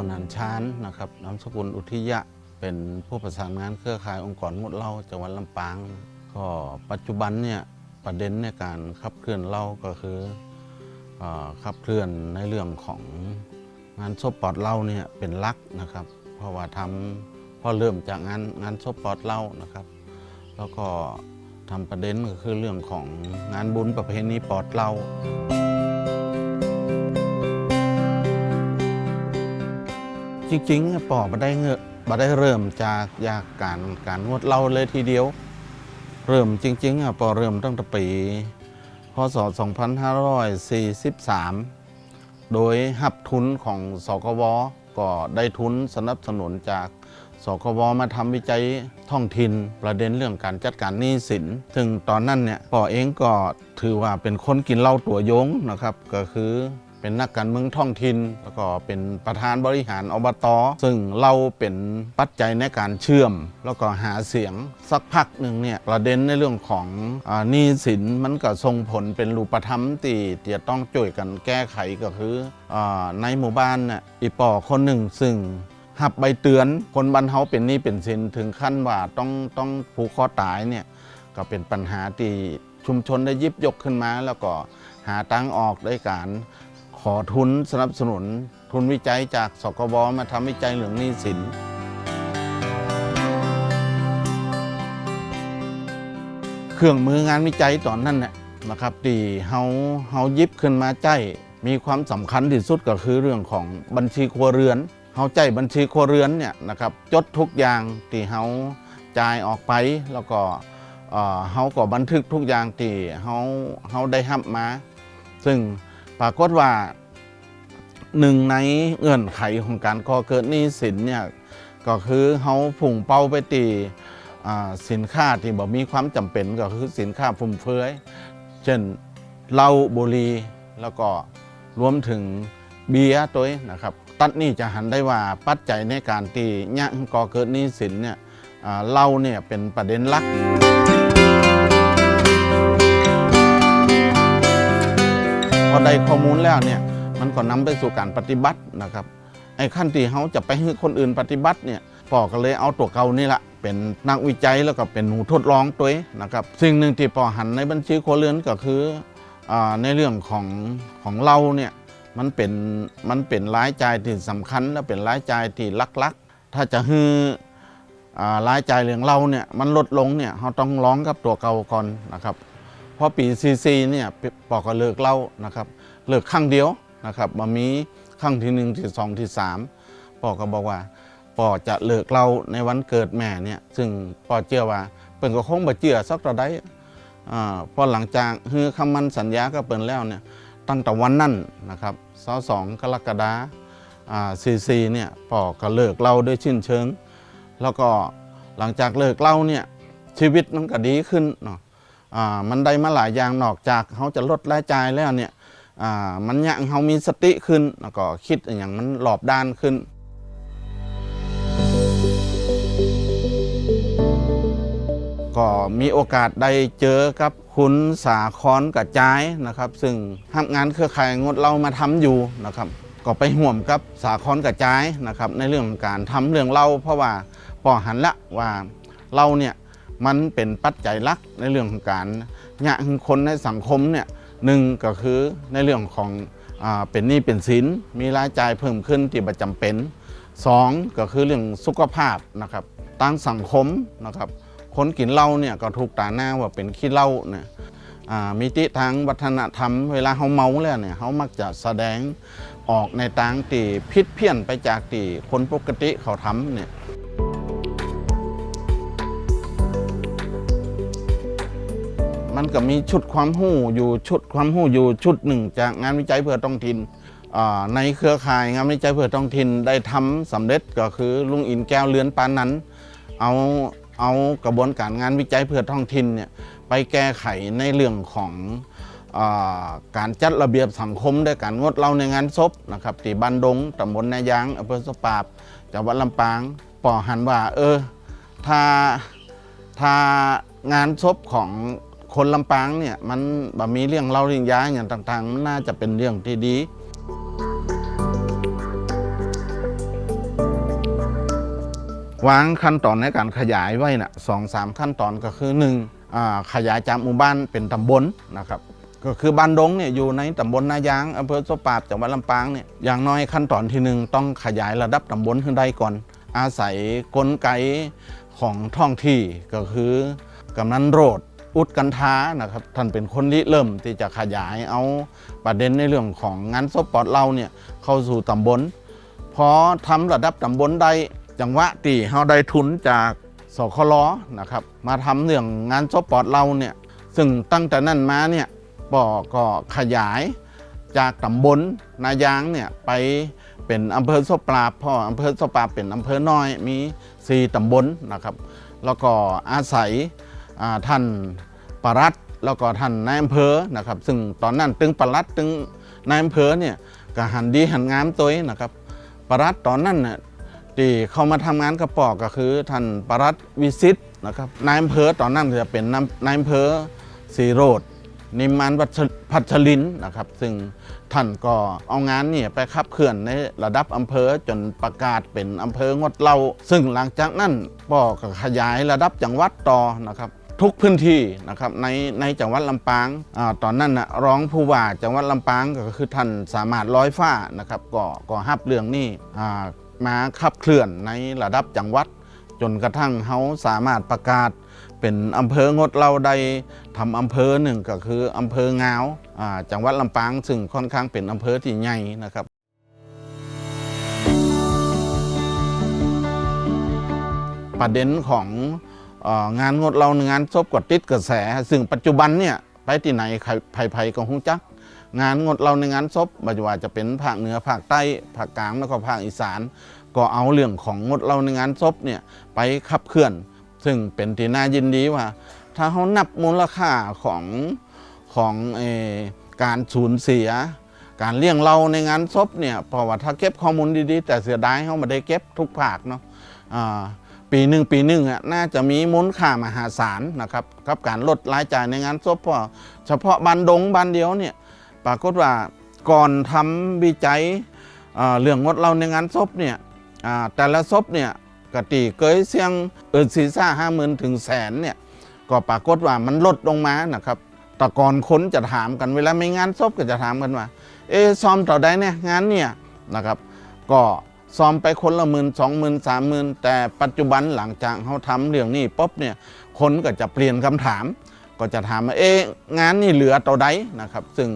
อนันชานนะครับนามสกุลอุทิยะ เป็นผู้ประสานงานเครือข่ายองค์กรงดเหล้าจังหวัดลำปาง ก็ปัจจุบันเนี่ยประเด็นในการขับเคลื่อนเหล้าก็คืออขับเคลื่อนในเรื่องของงานศพปอดเหล้าเนี่ยเป็นลักนะครับ เพราะว่าทำพอเริ่มจากงานงานศพปอดเหล้านะครับ แล้วก็ทำประเด็นก็คือเรื่องของงานบุญประเพณีปอดเหล้า จริงๆปอมาได้เงอะมาได้เริ่มจากยากการการงดเล้าเลยทีเดียว เริ่มจริงๆอะปอเริ่มตั้งแต่ปีพศ 2543 โดยหับทุนของสกวก็ได้ทุนสนับสนุนจากสกวมาทำวิจัยท้องถิ่นประเด็นเรื่องการจัดการหนี้สินซึ่งตอนนั้นเนี่ยปอเองก็ถือว่าเป็นคนกินเหล้าตัวยงนะครับ ก็คือ เป็นนักการเมืองท้องถิ่นแล้วก็เป็นประธานบริหารอบตซึ่งเราเป็นปัจจัยในการเชื่อม แล้วก็หาเสียงสักพักหนึ่งเนี่ยประเด็นในเรื่องของอาหนี้สินมันก็ส่งผลเป็นรูปธรรมที่จะต้องช่วยกันแก้ไขก็คืออในหมู่บ้านน่ะอีปอคนหนึ่งซึ่งหับใบเตือนคนบ้านเฮาเป็นหนี้เป็นสินถึงขั้นว่าต้องต้องผูกคอตายเนี่ยก็เป็นปัญหาที่ชุมชนได้ยิบยกขึ้นมา แล้วก็หาทางออกด้วยการ ขอทุนสนับสนุน ทุนวิจัยจากสกบมาทำวิจัยเรื่องหนี้สินเครื่องมืองานวิจัยตอนนั้นเนี่ยนะครับที่เฮาเฮายิบขึ้นมาใจมีความสำคัญที่สุดก็คือเรื่องของบัญชีครัวเรือนเฮาใจบัญชีครัวเรือนเนี่ยนะครับจดทุกอย่างที่เฮาจ่ายออกไปแล้วก็เออเฮาก็บันทึกทุกอย่างที่เฮาเฮาได้รับมา ซึ่ง ปรากฏว่าหนึ่งในเงื่อนไขของการก่อเกิดหนี้สินเนี่ยก็คือเฮาพุ่งเป้าไปตีสินค้าที่บอกมีความจำเป็นก็คือสินค้าฟุ่มเฟือยเช่นเหล้าบุหรี่แล้วก็รวมถึงเบียร์ตัวนะครับ ตัดนี่จะหันได้ว่าปัจจัยในการที่ยะก่อเกิดหนี้สินเนี่ยเหล้าเนี่ยเป็นประเด็นหลัก พอได้ข้อมูลแล้วเนี่ยมันก็นำไปสู่การปฏิบัตินะครับไอ้ขั้นที่เขาจะไปให้คนอื่นปฏิบัติเนี่ยปอก็เลยเอาตัวเก่านี่แหละเป็นนักวิจัยแล้วก็เป็นหนูทดลองตัวเองนะครับสิ่งหนึ่งที่ปอหันในบัญชีครัวเรือนก็คืออในเรื่องของของเราเนี่ยมันเป็นมันเป็นรายจ่ายที่สำคัญ และเป็นรายจ่ายที่ลักๆ ถ้าจะฮืออ่ารายจ่ายเรื่องเราเนี่ยมันลดลงเนี่ยเราต้องร้องกับตัวเก่าก่อนนะครับ พราะปีซีซีเนี่ยปอก็เลิกเล่านะครับ เลิกครั้งเดียวนะครับมามีครั้งที่หนึ่งที่สองที่สามปอก็บอกว่าปอจะเลิกเล่าในวันเกิดแม่เนี่ยซึ่งปอเชื่อว่าเปิ่นก็คงบ่เชื่อสักต่อใดอ่าพอหลังจากฮือคำมันสัญญาก็เปิ่นแล้วเนี่ยตั้งแต่วันนั้นนะครับสสองกรกฎาซีซีเนี่ยปอก็เลิกเล่าด้วยชื่นเชิง แล้วก็หลังจากเลิกเล่าเนี่ยชีวิตมันก็ดีขึ้นเนาะ มันได้มาหลายอย่างนอกจากเขาจะลดรายจ่ายแล้วเนี่ยมันยังเขามีสติขึ้นแล้วก็คิดอย่างมันหลอบด้านขึ้นก็มีโอกาสได้เจอกับคุณสาคอนกระจายนะครับ ซึ่งทำงานเครือข่ายงดเรามาทำอยู่นะครับ ก็ไปห่วมกับสาคอนกระจายนะครับ ในเรื่องของการทำเรื่องเล่าเพราะว่าปอหันละว่าเราเนี่ย มันเป็นปัจจัยหลักในเรื่องของการยะหึงคนในสังคมเนี่ยหนึ่งก็คือในเรื่องของอเป็นหนี้เป็นสินมีรายจ่ายเพิ่มขึ้นที่ประจำเป็นสองก็คือเรื่องสุขภาพนะครับตั้งสังคมนะครับคนกินเหล้าเนี่ยก็ถูกตาหน้าว่าเป็นขี้เหล้าเนี่ยมิติทางวัฒนธรรมเวลาเขาเมาแล้วเนี่ยเขามักจะแสดงออกในทางที่พิษเพี้ยนไปจากที่คนปกติเขาทำเนี่ย มันก็มีชุดความหู้อยู่ชุดความหู้อยู่ชุดหนึ่ง จากงานวิจัยเพื่อท้องถิ่นในเครือข่ายงานวิจัยเพื่อท้องถิ่นได้ทำสำเร็จก็คือลุงอินแก้วเลือนปานนั้น เอาเอากระบวนการงานวิจัยเพื่อท้องถิ่นเนี่ยไปแก้ไขในเรื่องของอการจัดระเบียบสังคมด้วยการงดเล้าในงานศพนะครับที่บ้านดงตำบลนายางอำเภอสปาบจังหวัดลำปางปอหันว่า เออ ถ้าถ้างานศพของ คนลำปางเนี่ยมันแบบมีเรื่องเล่าเรื่องย้ายอย่างต่างๆมันน่าจะเป็นเรื่องที่ดี วางขั้นตอนในการขยายไว้นะสองสามขั้นตอนก็คือหนึ่งอ่าขยายจากหมู่บ้านเป็นตำบลนะครับก็คือบ้านดงเนี่ยอยู่ในตำบลนายางอำเภอโซปาบจังหวัดลำปางเนี่ยอย่างน้อยขั้นตอนที่หนึ่งต้องขยายระดับตำบลขึ้นได้ก่อน อาศัยกลไกของท้องที่ก็คือกำนันโรด อุดกันท้านะครับท่านเป็นคนริเริ่มที่จะขยายเอาประเด็นในเรื่องของงานศพปอดเราเนี่ยเข้าสู่ตำบลพอทำระดับตำบลได้จังหวะตีเฮาได้ทุนจากสคลนะครับมาทำเรื่องงานศพปอดเราเนี่ยซึ่งตั้งแต่นั้นมาเนี่ยปอก็ขยายจากตำบลนายางเนี่ยไปเป็นอำเภอศพปราบพ่ออำเภอศพปราบเป็นอำเภอน้อยมีสี่ตำบลนะครับ แล้วก็อาศัย ท่านปลัดแล้วก็ท่านนายอำเภอนะครับ ซึ่งตอนนั้นตึงปลัดตึงนายอำเภอเนี่ยก็หันดีหันงามตัวนะครับปรัดตอนนั้นน่ะที่เข้ามาทำงานกระปอกก็คือท่านปรัดวิสิตนะครับนายอำเภอตอนนั้นจะเป็นนำนายอำเภอสีโรดนิมานพัชรินนะครับ ซึ่งท่านก็เอางานนี่ไปขับเคลื่อนในระดับอำเภอจนประกาศเป็นอำเภองดเล่า ซึ่งหลังจากนั้นปอก็ขยายระดับจังหวัดต่อนะครับ ทุกพื้นที่นะครับในในจังหวัดลำปางอาตอนนั้นนะร้องผู้ว่าจังหวัดลำปางก็คือท่านสามารถร้อยฟ้านะครับก็ก็ฮับเรื่องนี้อ่ามาขับเคลื่อนในระดับจังหวัด จนกระทั่งเขาสามารถประกาศ เป็นอำเภองดเราได้ทำอำเภอหนึ่งก็คืออำเภองาวอ่าจังหวัดลำปางซึ่งค่อนข้างเป็นอำเภอที่ใหญ่นะครับ ประเด็นของ งานงดเรางานซบกดติดกระแส ซึ่งปัจจุบันเนี่ยไปที่ไหนใครไผ่ๆก็คงจัก งานงดเราในงานซบไม่ว่าจะเป็นภาคเหนือภาคใต้ภาคกลางแล้วก็ภาคอีสาน ก็เอาเรื่องของงดเราในงานซบเนี่ยไปขับเคลื่อน ซึ่งเป็นที่น่ายินดีว่า ถ้าเขานับมูลค่าของของอการสูญเสีย การเลี้ยงเราในงานศพเนี่ยเพราะว่าถ้าเก็บข้อมูลดีๆ แต่เสียดายเขาไม่ได้เก็บทุกภาคเนาะ ปีหนึ่งปีหนึ่งอะน่าจะมีมูลค่ามหาศาลนะครับกับการลดรายจ่ายในงานศพเพราะเฉพาะบันดงบันเดียวเนี่ยปรากฏว่าก่อนทำวิจัยเรื่องงดเราในงานศพเนี่ยแต่ละศพเนี่ยกติเกยเสียงเอิดศีซ่าห้าหมื่นถึงแสนเนี่ยก็ปรากฏว่ามันลดลงมานะครับแต่ก่อนคนจะถามกันเวลาไม่งานศพก็จะถามกันว่าเอะซ้อมต่อได้เนี่ยงานเนี่ยนะครับก็ ซ้อมไปคนละหมื่นสองหมื่นสามหมื่นแต่ปัจจุบันหลังจากเขาทำเรื่องนี้ปุ๊บเนี่ยคนก็จะเปลี่ยนคำถาม ก็จะถามว่าเอ๊ะงานนี่เหลือต่อใดนะครับ ซึ่ง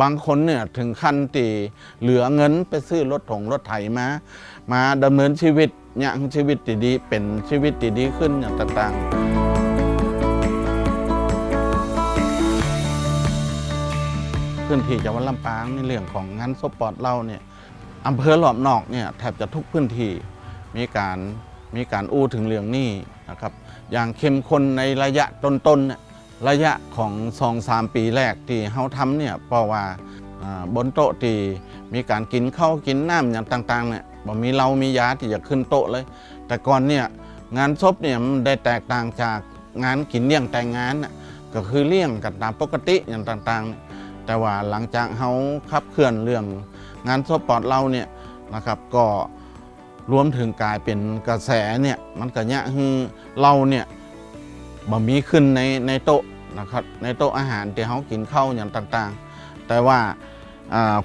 บางคนเนี่ยถึงขั้นตีเหลือเงินไปซื้อรถถงรถไถมา มาดำเนินชีวิตอย่างชีวิตที่ดีเป็นชีวิตที่ดีขึ้นอย่างต่างๆพื้นที่จังหวัดลำปางในเรื่องของงานศพปอดเราเนี่ย อำเภอหลอมนอกเนี่ยแทบจะทุกพื้นที่มีการมีการอู้ถึงเรื่องนี้นะครับอย่างเข้มข้นในระยะต้นๆนระยะของสองสามปีแรกที่เขาทำเนี่ยเพราะว่าบนโต๊ะที่มีการกินข้าวกินน้ำอย่างต่างๆเนี่ยบ่มีเรามียาที่จะขึ้นโต๊ะเลย แต่ก่อนเนี่ยงานศพเนี่ยมันได้แตกต่างจากงานกินเลี้ยงแต่งงานก็คือเลี้ยงกันตามปกติอย่างต่างๆ แต่ว่าหลังจากเขาขับเคลื่อนเรื่อง งานสปอร์ตเราเนี่ยนะครับก็รวมถึงกลายเป็นกระแสเนี่ยมันก็เนี่ยคือเราเนี่ยบ่มีขึ้นในในโต๊ะนะครับในโต๊ะอาหารที่เขากินข้าวอย่างต่างๆ แต่ว่า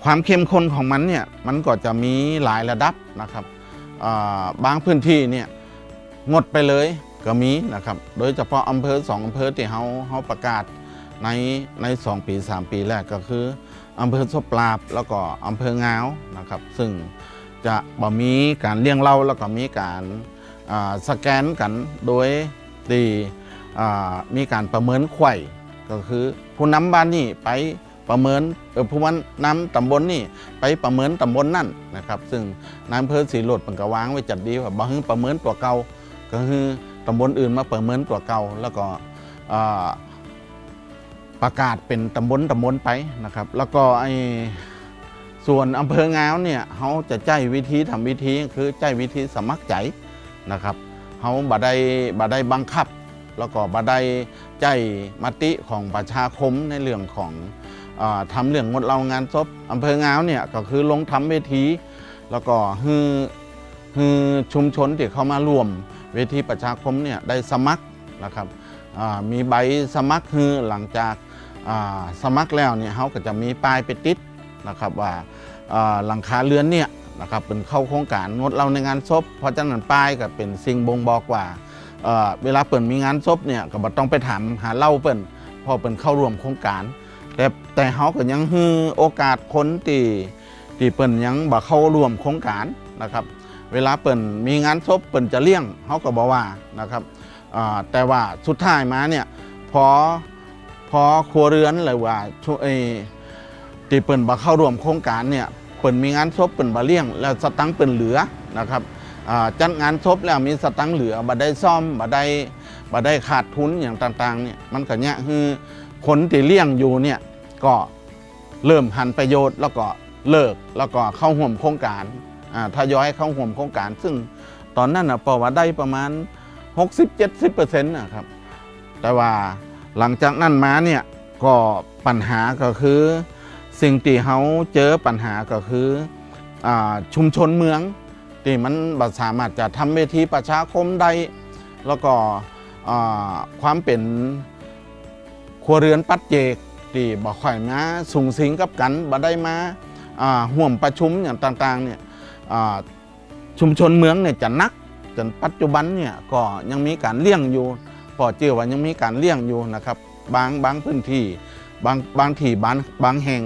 ความเข้มข้นของมันเนี่ยมันก็จะมีหลายระดับนะครับบางพื้นที่เนี่ยงดไปเลยก็มีนะครับ โดยเฉพาะอำเภอสองอำเภอที่เขาเขาประกาศในในสองปี3ปีแรกก็คือ อำเภอสปราบแล้วก็อำเภองาวนะครับ ซึ่งจะบ่มีการเลี้ยงเล่าแล้วก็มีการสแกนกันโดยตีอ่มีการประเมินไข่ก็คือผู้นำบ้านนี่ไปประเมินเออผู้ว่านำตำบลนี่ไปประเมินตำบลนั่นนะครับ ซึ่งนายอำเภอสีโรดมันก็วางไว้จัดดีว่าบ่ฮึประเมินตัวเก่าก็คือตำบลอื่นมาประเมินตัวเก่าแล้วก็ ประกาศเป็นตำบลตำบลไปนะครับ แล้วก็ไอ้ส่วนอำเภองาวเนี่ยเขาจะใจวิธีทำวิธีคือใจวิธีสมัครใจนะครับเขาบ่ได้บ่ได้บังคับ แล้วก็บ่ได้ใจมติของประชาคมในเรื่องของอาทำเรื่องงดเรางานศพอำเภองาวเนี่ยก็คือลงทำเวทีแล้วก็ฮือคือชุมชนที่เข้ามารวมเวทีประชาคมเนี่ยได้สมัครนะครับมีใบสมัครคือหลังจาก สมัครแล้วเนี่ยเขาก็จะมีป้ายไปติดนะครับว่าหลังคาเรือนเนี่ยนะครับเป็นเข้าโครงการงดเราในงานศพเพราะฉะนั้นป้ายก็เป็นสิ่งบ่งบอกว่าเเวลาเปิดมีงานศพเนี่ยก็บ่ต้องไปถามหาเล่าเปิ่นพอเป็นเข้าร่วมโครงการ แต่แต่เขาก็ยังให้โอกาสคนที่ที่เปิ่นยังบ่เข้าร่วมโครงการนะครับ เวลาเปิ่นมีงานศพเปิ่นจะเลี้ยงเขาก็บอกว่านะครับแต่ว่าสุดท้ายมาเนี่ยพอ พอครัวเรือนหรือว่าช่วยที่เปิ่นบ่เข้าร่วมโครงการเนี่ยเปิ่นมีงานศพเปิ่นบ่เลี้ยง แล้วสตังค์เปิ่นเหลือนะครับจัดงานศพแล้วมีสตังค์เหลือบ่ได้ซ่อมบ่ได้บ่ได้ขาดทุนอย่างต่างๆเนี่ยมันก็เนี่ยคือคนที่เลี้ยงอยู่เนี่ยก็เริ่มหันประโยชน์แล้วก็เลิกแล้วก็เข้าห่วมโครงการอ่าทยอยเข้าห่วมโครงการ ซึ่งตอนนั้นนะปอว่าได้ประมาณ 60-70%นะครับแต่ว่า หลังจากนั้นมาเนี่ยก็ปัญหาก็คือ สิ่งที่เขาเจอปัญหาก็คืออชุมชนเมืองที่มันบสามารถจะทำเวทีประชาคมได้แล้วก็ความเป็นครัวเรือนปัจเจกที่บ่ค่อยมาสูงสิงกับกันบ่ได้มาห่วมประชุมอย่างต่างๆเนี่ยชุมชนเมืองเนี่ยจะนักจนปัจจุบันเนี่ยก็ยังมีการเลี้ยงอยู่ พอเจือว่ายังมีการเลี้ยงอยู่นะครับบางบางพื้นที่บางบางที่บางบางแห่ง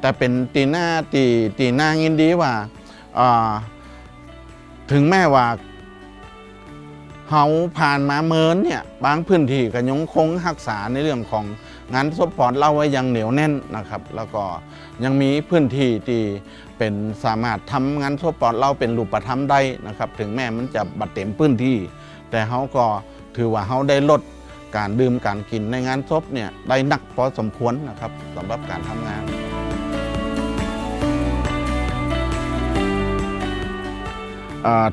แต่เป็นตีหน้าตีตีหน้ายินดีว่าถึงแม้ว่าเฮาผ่านมาเมินเนี่ยบางพื้นที่ก็ยังคงรักษาในเรื่องของงานศพปอดเล่าไว้อยังเหนียวแน่นนะครับ แล้วก็ยังมีพื้นที่ที่เป็นสามารถทำงานทั่วปอดเราเป็นรูปธรรมได้นะครับ ถึงแม้มันจะบัดเต็มพื้นที่ แต่เขาก็ ถือว่าเขาได้ลดการดื่มการกินในงานศพเนี่ยได้หนักพอสมควรนะครับสำหรับการทำงาน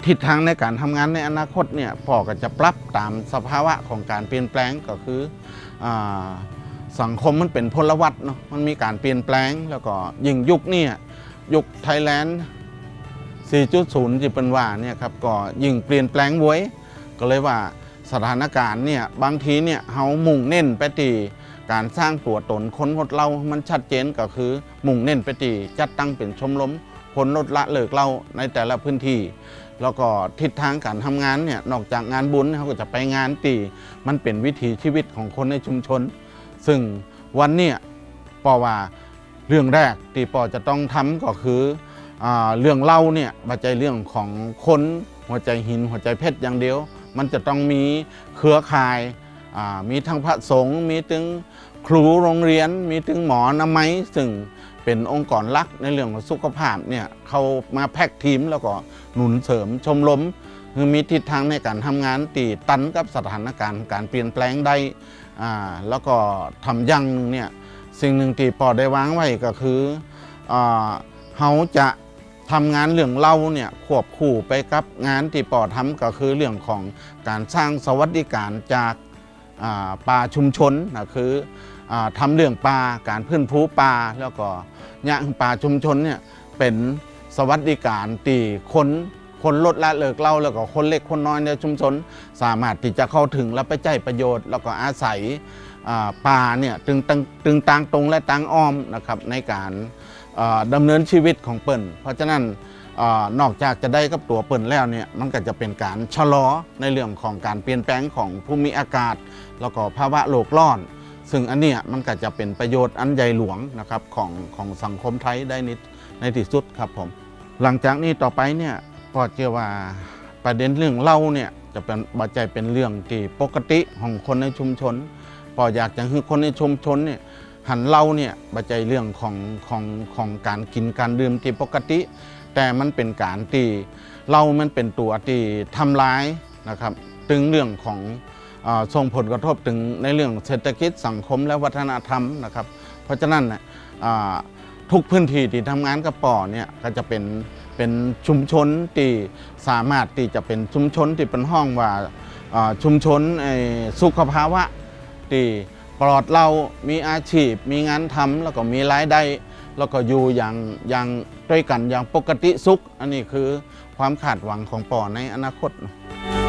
ทิศทางในการทำงานในอนาคตเนี่ยพ่อก็จะปรับตามสภาวะของการเปลี่ยนแปลงก็คืออสังคมมันเป็นพลวัตเนาะมันมีการเปลี่ยนแปลง แล้วก็ยิ่งยุคนี่ยุคไทยแลนด์ 4.0ที่เป็นว่าเนี่ยครับก็ยิ่งเปลี่ยนแปลงไว้ก็เลยว่า สถานการณ์เนี่ยบางทีเนี่ยเฮามุ่งเน้นไปที่การสร้างตัวตนคนหดเรามันชัดเจนก็คือ มุ่งเน้นไปที่จัดตั้งเป็นชมรมคนลดละเลิกเล่าในแต่ละพื้นที่ แล้วก็ทิศทางการทำงานเนี่ยนอกจากงานบุญเขาก็จะไปงานตีมันเป็นวิถีชีวิตของคนในชุมชน ซึ่งวันเนี้ยปอว่าเรื่องแรกที่ปอจะต้องทำก็คืออเรื่องเล่าเนี่ยบัจจัยเรื่องของคนหัวใจหินหัวใจเพชรอย่างเดียว มันจะต้องมีเครือข่าย มีทั้งพระสงฆ์มีถึงครูโรงเรียน มีถึงหมอนามัยซึ่งเป็นองค์กรลักในเรื่องของสุขภาพเนี่ยเขามาแพ็กทีมแล้วก็หนุนเสริมชมรมคือมีทิศทางในการทำงานตีตันกับสถานการณ์การเปลี่ยนแปลงได้อ่าแล้วก็ทำอยังหนึ่งเนี่ยสิ่งหนึ่งที่ปอได้วางไว้ก็คืออเขาจะ ทำงานเรื่องเล่าเนี่ยควบคู่ไปกับงานที่ปอทำก็คือเรื่องของการสร้างสวัสดิการจากาป่าชุมชนนะคืออาทำเรื่องป่าการพื้นภูป่าแล้วก็ย่างป่าชุมชนเนี่ยเป็นสวัสดิการตีคนคนลดละเลิกเล่าแล้วก็คนเล็กคนน้อยในชุมชน สามารถที่จะเข้าถึงและไปใจประโยชน์ แล้วก็อาศัยป่าเนี่ยตึงตึงตึงตางตรงและตางอ้อมนะครับในการ ดำเนินชีวิตของเปิ่น เพราะฉะนั้นอนอกจากจะได้กับตัวเปิ่นแล้วเนี่ยมันก็จะเป็นการชะลอในเรื่องของการเปลี่ยนแปลงของภูมิอากาศ แล้วก็ภาวะโลกร้อน ซึ่งอันเนี้ยมันก็จะเป็นประโยชน์อันใหญ่หลวงนะครับของของสังคมไทยได้นิดในที่สุดครับผมหลังจากนี้ต่อไปเนี่ยก็เชื่อว่าประเด็นเรื่องเล่าเนี่ยจะเป็นบัจจัยเป็นเรื่องที่ปกติของคนในชุมชนพออยากจะให้คนในชุมชนเนี่ย หันเล่าเนี่ยบัจจัยเรื่องของของของการกินการดื่มที่ปกติ แต่มันเป็นการที่เรามันเป็นตัวที่ทำร้ายนะครับ ถึงเรื่องของอส่งผลกระทบถึงในเรื่องเศรษฐกิจสังคมและวัฒนธรรมนะครับ เพราะฉะนั้นนะทุกพื้นที่ที่ทำงานกับป่อเนี่ยก็จะเป็นเป็นชุมชนที่สามารถที่จะเป็นชุมชนที่เป็นห้องว่าชุมชนสุขภาวะที่ ปลอดเรามีอาชีพ มีงานทำแล้วก็มีรายได้ แล้วก็อยู่อย่างอย่างด้วยกันอย่างปกติสุข อันนี้คือความขาดหวังของปอในอนาคตเนาะ